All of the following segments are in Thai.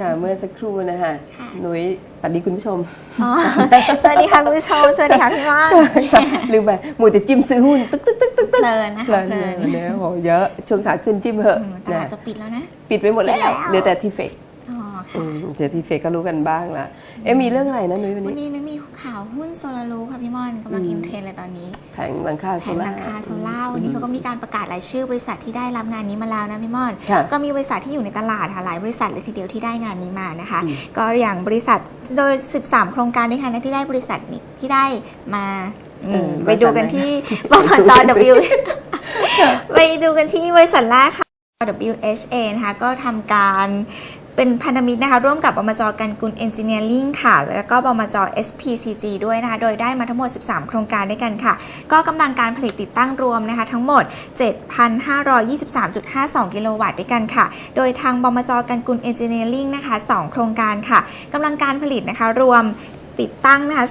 ค่ะเมื่อสักครู่นะคะค่ะหนุยสวัสดีคุณผู้ชมอ๋อสวัสดีค่ะคุณผู้ชม สวัสดีค่ะพี่ว่านลืมไปหมูแต่จิ้มซื้อหุ้นตึ๊กตึ๊กตึ๊กตึ๊กเพลินนะเพคะลินเพลินเลยนะโหเยอะช่วงขาขึ้นจิ้มเหอะอืมตนะลาดจะปิดแล้วนะ ปิดไปหมดแล้วปิดแล้วเหลือแต่ทีเฟก อ๋ออืค่ะมเดี๋ยวทีเฟกก็รู้กันบ้างละเอ๊ะมีเรื่องอะไรนะนุ้ยวันวันนี้ นี้นุ้ยมีข่าวหุ้นโซลารูค่ะพี่ม่อนกำลังอืม อินเทรนด์เลยตอนนี้แผงหลังคาแผโซนล่า ราคาโซล่าวันนี้เขาก็มีการประกาศรายชื่อบริษัทที่ได้รับงานนี้มาแล้วนะพี่ม่อน ค่ะก็มีบริษัทที่อยู่ในตลาดค่ะหลายบริษัทเลยทีเดียวที่ได้งานนี้มานะคะ อืม ก็อย่างบริษัทโดย 13 โครงการด้วยกันนะที่ได้บริษัทนี้ที่ได้มาอืมไปดูกันที่บมจ W ไปดูกันที่บริษัทแรกค่ะ WHA นะคะก็ทำการ เป็นพันธมิตรนะคะ ร่วมกับบมจกันกุลเอนจิเนียริงค่ะ แล้วก็บมจ SPCG ด้วยนะคะ โดยได้มาทั้งหมด 13 โครงการด้วยกันค่ะ ก็กำลังการผลิตติดตั้งรวมนะคะ ทั้งหมด 7,523.52 กิโลวัตต์ด้วยกันค่ะ โดยทางบมจกันกุลเอนจิเนียริงนะคะ 2 โครงการค่ะกำลังการผลิตนะคะรวม ติดตั้งนะคะ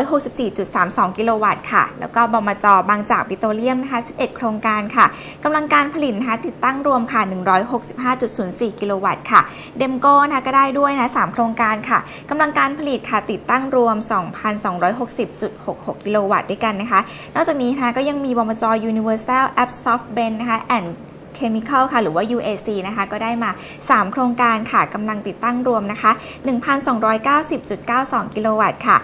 2,264.32 กิโลวัตต์ค่ะ แล้วก็บมจบางจากปิโตรเลียมนะคะ 11 โครงการค่ะกำลังการผลิตนะคะติดตั้งรวมค่ะ 165.04 กิโลวัตต์ค่ะ เดมโก้นะคะก็ได้ด้วยนะ 3 โครงการค่ะกำลังการผลิตค่ะติดตั้งรวม 2,260.66 กิโลวัตต์ด้วยกันนะคะ นอกจากนี้นะคะก็ยังมีบมจ Universal App Soft Blend นะคะ and Chemical ค่ะ หรือว่า UAC นะคะ ก็ได้มา 3 โครงการค่ะกำลังติดตั้งรวมนะคะ 1,290.92 กิโลวัตต์ค่ะ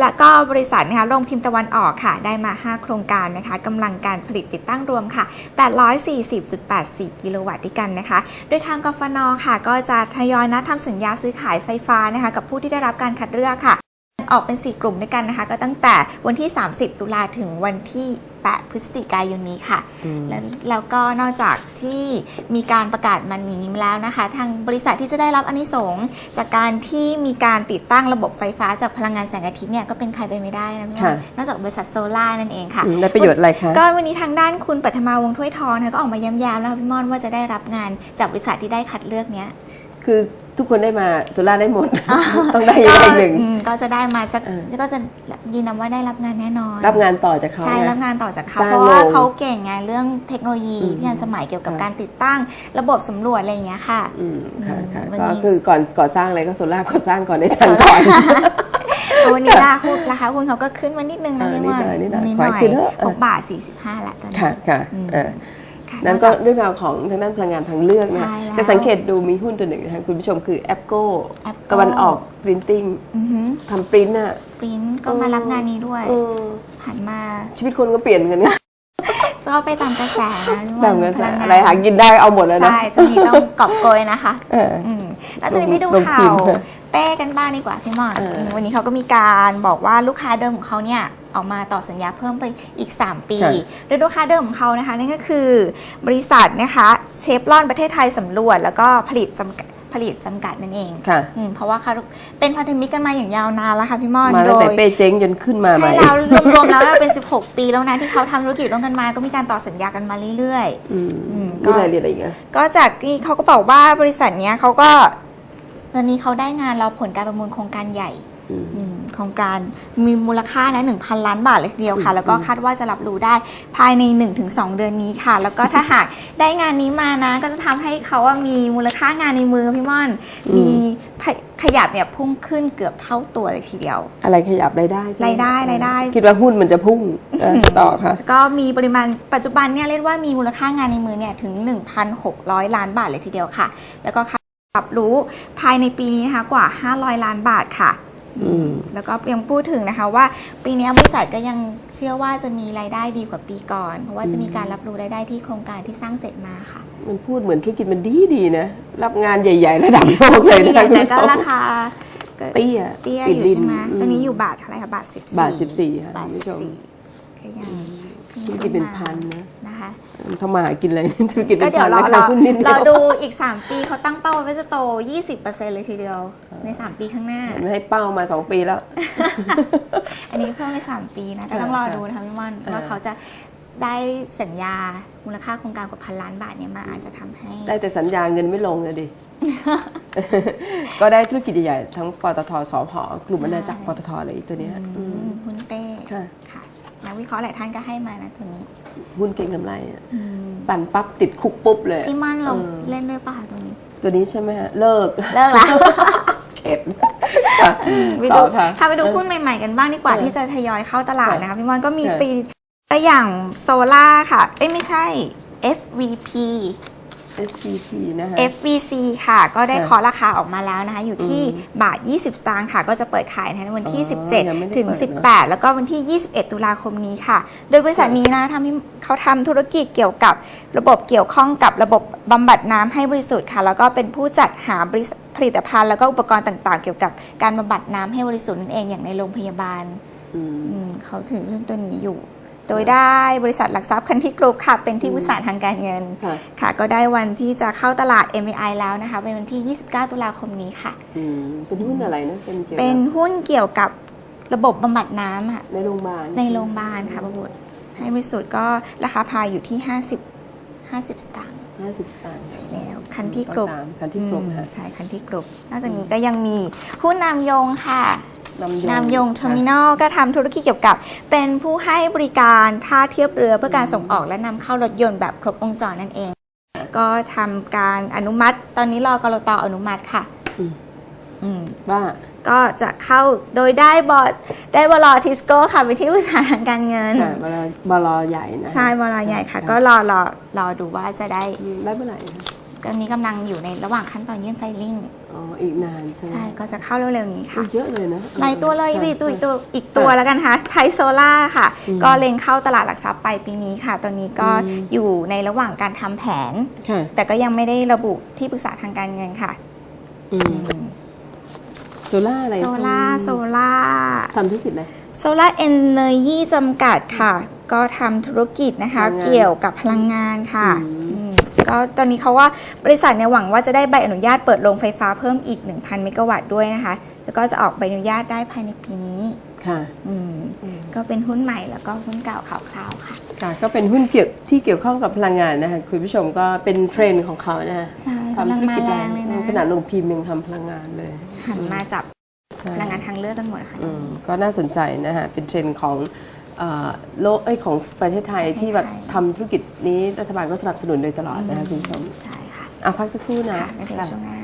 และก็บริษัทนะคะโรงพิมพ์ตะวันออกค่ะ ได้มา 5 โครงการนะคะกำลังการผลิตติดตั้งรวมค่ะ 840.84 กิโลวัตต์ด้วยกันนะคะ โดยทางกฟนค่ะ ก็จะทยอยนัดทำสัญญาซื้อขายไฟฟ้านะคะ กับผู้ที่ได้รับการคัดเลือกค่ะ ออกเป็น 4 กลุ่มด้วยกันนะคะ ก็ตั้งแต่วันที่ 30 ตุลาถึงวันที่ 8 พฤศจิกายนนี้ค่ะอืมแล้วแล้วก็นอกจากที่มีการประกาศมันอย่างนี้มาแล้วนะคะ ทางบริษัทที่จะได้รับอานิสงส์จากการที่มีการติดตั้งระบบไฟฟ้าจากพลังงานแสงอาทิตย์เนี่ยก็เป็นใครไปไม่ได้นะพี่ว่าค่ะ นอกจากบริษัทโซล่านั่นเองค่ะ อืมได้ประโยชน์อะไรคะ ก็วันนี้ทางด้านคุณปัทมาวงศ์ถ้วยทองนะคะก็ออกมาย้ำๆแล้วค่ะพี่ม่อนว่าจะได้รับงานจากบริษัทที่ได้คัดเลือกเนี้ย คือ ทุกคนได้มาโซล่าได้หมด ต้องได้อย่างใดหนึ่งอืมก็จะได้มาสักเออก็จะยืนยันว่าได้รับงานแน่นอน รับงานต่อจากเขาใช่นะรับงานต่อจากเขาสร้างเพราะว่าโรงเขาเก่งไงเรื่องเทคโนโลยีอืมที่ทันสมัยเกี่ยวกับค่ะการติดตั้ง ระบบสำรวจอะไรอย่างเงี้ยค่ะอืมค่ะค่ะวันก็นี้คือก่อนก่อสร้างอะไรก็โซล่าก่อสร้างก่อนได้ทันก่อนวันนี้ราคาหุ้นราคาหุ้นเขาก็ขึ้นมานิดนึงนะเออพี่ว่านิดหน่อยนินิดดหหน่น่ออยยขอให้ขึ้นเถอะหกบาทสี่สิบห้าละตอนนี้ค่ะค่ะอืมเออค่ะ นั้นก็เรื่องราวของทางด้านพลังงานทางเลือกนะใช่แล้วแต่สังเกตดูมีหุ้นตัวหนึ่งนะคะคุณผู้ชมคือแอปโก้ Apple ตะวันออกปรินติ้งอือหือทำปรินต์น่ะปริ้นก็มารับงานนี้ด้วยเออหันมาชีวิตคนก็เปลี่ยนกันเนี่ย ก็ไปตามกระแสนะพี่ว่าแบบเงินพลังงานอะไรหากินได้เอาหมดแล้วนะ ใช่ช่วงนี้ต้องกอบโกยนะคะเอออืมแล้วจะไปดูลงข่าพิมวพ์เถอะเป้กันบ้างดีกว่าพี่หมอนเอออืมวันนี้เขาก็มีการบอกว่าลูกค้าเดิมของเขาเนี่ยออกมาต่อสัญญาเพิ่มไปอีก 3 ปีค่ะโดยลูกค้าเดิมของเขานะคะนั่นก็คือบริษัทนะคะเชฟรอนประเทศไทยสำรวจ แล้วก็ผลิตจำกัด ผลิตจำกัดนั่นเองค่ะอืมเพราะว่าเขาเป็นพันธมิตรกันมาอย่างยาวนานแล้วค่ะพี่มอนมาโดตั้งแต่ยเป้เจ๊งจนขึ้นมาใหใช่ม่แล้วรวมๆแล้วเราเป็น 16 ปีแล้วนะที่เขาทำธุรกิจร่วมกันมาก็มีการต่อสัญญากันมาเรื่อยๆ อืมอืมนี่รายละเอียดอะไรอีกอะก็จากที่เขาก็บอกว่าบริษัทเนี้ยเขาก็ ตอนนี้เขาได้งานเราผลการประมูลโครงการใหญ่ อืม อืม โครงการมีมูลค่านะ1,000 ล้านบาทเลยทีเดียวค่ะอืมแล้วก็คาดว่าจะรับรู้ได้ภายใน 1-2 เดือนนี้ค่ะ แล้วก็ถ้าหากได้งานนี้มานะ ก็จะทำให้เขาว่ามีมูลค่างานในมือพี่ม่อน มีขยขยับเนี่ยพุ่งขึ้นเกือบเท่าตัวเลยทีเดียว อะไรขยับรายได้ใช่หมรายได้รายได้ คิดว่าหุ้นมันจะพุ่งเออต่อค่ะก็มีปริมาณปัจจุบันเนี่ยเรียกว่ามีมูลค่างานในมือเนี่ยถึง 1,600 ล้านบาทเลยทีเดียวค่ะ แล้วก็รับรู้ภายในปีนี้นะคะกว่า 500 ล้านบาทค่ะอืม แล้วก็ยังพูดถึงนะคะว่า ปีนี้บริษัทก็ยังเชื่อว่าจะมีรายได้ดีกว่าปีก่อน เพราะว่าจะมีการรับรู้รายได้ที่โครงการที่สร้างเสร็จมาค่ะ มันพูดเหมือนธุรกิจมันดีดีๆนะ รับงานใหญ่ ๆ ระดับโลกเลยนะแต่คุณก็ผู้ชมราคาก็เตี้ยเตี้ยติดอยู่ดิใช่ไหมมตอนนี้อยู่บาทเท่าไหร่คะบาท14บาท14ค่ะบาทคุณผู้ชม14ก็ยังขึ้ ธุรกิจเป็นพันนะนะคะทำมาหากินอะไรธุรกิจก็เป็นเดี๋ยพัวนเราราคาเราหุ้นนิดเดีเรายวดูอีก 3 ปีเขาตั้งเป้าไว้ว่าจะโต 20%เลยทีเดียวใน 3 ปีข้างหน้ามันให้เป้ามาสองปีแล้ว อันนี้เพิ่มไป 3 ปีนะก็ต้องรอดูนะคะพี่ม่อนเออว่าเขาจะได้สัญญามูลค่าโครงการกว่าพันล้านบาทเนี่ยมาอาจจะทำให้ ได้แต่สัญญาเงินไม่ลงเลยดิ ก็ได้ธุรกิจใหญ่ๆทั้งปตทสพกลุ่มอาณาจักรปตทอะไรอีกตัวเนี้ยอือืมมหุ้นเป้ค่ะค่ะ นักวิเคราะห์หลายท่านก็ให้มานะตัวนี้หุ้นเก่งกำไรอะปั่นปั๊บติดคุกปุ๊บเลย พี่ม่อนเราเออเล่นด้วยป่ะตัวนี้ ตัวนี้ใช่ไหมฮะ เลิกเลิกละ เข็ดค่ะไปต่ดูอค่ะถ้าไปดูหุ้นใหม่ ๆ กันบ้างดีกว่าเออที่จะทยอยเข้าตลาดนะคะพี่มอนก็มีค่ะปีตัวอย่างโซล่าค่ะ เอ้ยไม่ใช่ FVP SCP นะคะ FVC ค่ะ ก็ได้ค่ะเคาะราคาออกมาแล้วนะคะ อยู่ที่อืมบาท 20 สตางค์ค่ะ ก็จะเปิดขายในวันที่อ๋อยังไม่ได้17 ถึงเปิดเนอะ18 แล้วก็วันที่ 21 ตุลาคมนี้ค่ะ โดยบริษัทนี้นะทำให้เขาทำธุรกิจเกี่ยวกับระบบเกี่ยวข้องกับระบบบำบัดน้ำให้บริสุทธิ์ค่ะ แล้วก็เป็นผู้จัดหาบริษัทผลิตภัณฑ์แล้วก็อุปกรณ์ต่างๆ เกี่ยวกับการบำบัดน้ำให้บริสุทธิ์นั่นเองอย่างในโรงพยาบาลอืมอืมเขาถือเรื่องตัวนี้อยู่ โดยได้บริษัทหลักทรัพย์คันที่กรุ๊ปค่ะ เป็นที่ปรึกษาทางการเงินค่ะค่ะ ก็ได้วันที่จะเข้าตลาด MAI แล้วนะคะ เป็นวันที่ 29 ตุลาคมนี้ค่ะอืมเป็นหุ้นอะไรนะ เป็นเกี่ยวกับเป็นหุ้นเกี่ยวกับระบบบำบัดน้ำค่ะในโรงพยาบาลในโรงพยาบาลค่ะประบุตรให้บริสุทธิ์ก็ราคาพายอยู่ที่ 50 50สตางค์ห้าสิบสตางค์ใช่แล้วคันที่กรุ๊ปตามคันที่กรุ๊ปอืมค่ะใช่คันที่กรุ๊ปนอกจากนี้ก็ยังมีหุ้นนามยงค่ะ นำยงนามยงเทอร์มินอลก็ทำธุรกิจเกี่ยวกับ เป็นผู้ให้บริการท่าเทียบเรือเพื่อการส่งออกและนำเข้ารถยนต์แบบครบวงจรนั่นเอง ก็ทำการอนุมัติ ตอนนี้รอกรตอนุมัติค่ะอืมอืมว่าก็จะเข้าโดยได้บอร์ดได้บลทิสโก้ค่ะไปที่อุตสาหทางการเงินค่ะบลบลใหญ่นะใช่บลใหญ่ค่ะ ก็รอรอรอดูว่าจะได้อืมได้เมื่อไหร่ นะก็นี้กำลังอยู่ในระหว่างขั้นตอนยื่นไฟลิ่ง อ๋อ อีกนานใช่ไหมใช่ก็จะเข้าเร็วๆนี้ค่ะอุ๊ยเยอะเลยนะหลายตัวเลยค่ะอีกตัวอีกตัวอีกตัวแล้วกันค่ะไทยโซล่าค่ะอืมก็เล็งเข้าตลาดหลักทรัพย์ไปปีนี้ค่ะ ตอนนี้ก็อืมอยู่ในระหว่างการทำแผนค่ะแต่ก็ยังไม่ได้ระบุที่ปรึกษาทางการเงินค่ะอืมโซล่าอะไรโซล่าโซล่าทำธุรกิจอะไรโซล่าเอเนอร์ยีจำกัดค่ะ ก็ทำธุรกิจนะคะพลังงานเกี่ยวกับพลังงานค่ะอืม อืมก็ตอนนี้เขาว่าบริษัทเนี่ยหวังว่าจะได้ใบอนุญาตเปิดโรงไฟฟ้าเพิ่มอีก 1,000 เมกะวัตต์ด้วยนะคะ แล้วก็จะออกใบอนุญาตได้ภายในปีนี้ ค่ะอืมอืมก็เป็นหุ้นใหม่แล้วก็หุ้นเก่าคร่าวๆค่ะ ค่ะ ก็เป็นหุ้นเกี่ยวที่เกี่ยวข้องกับพลังงานนะคะคุณผู้ชมก็เป็นเทรนด์ของเขานะใช่กำลังมาแรงเลยนะขนาดลงพิมพ์ยังทำพลังงานเลยหันมาจับใช่พลังงานทางเลือกกันหมดค่ะ อืมก็น่าสนใจนะฮะ เป็นเทรนด์ของ เอ่อโลกเอ้ยของประเทศไทยประเทศไทยที่แบบทำธุรกิจนี้รัฐบาลก็สนับสนุนโดยตลอดนะคะคุณผู้ชมใช่ค่ะ อะพักสักครู่นะ ค่ะแล้วเดี๋ยวช่วงหน้า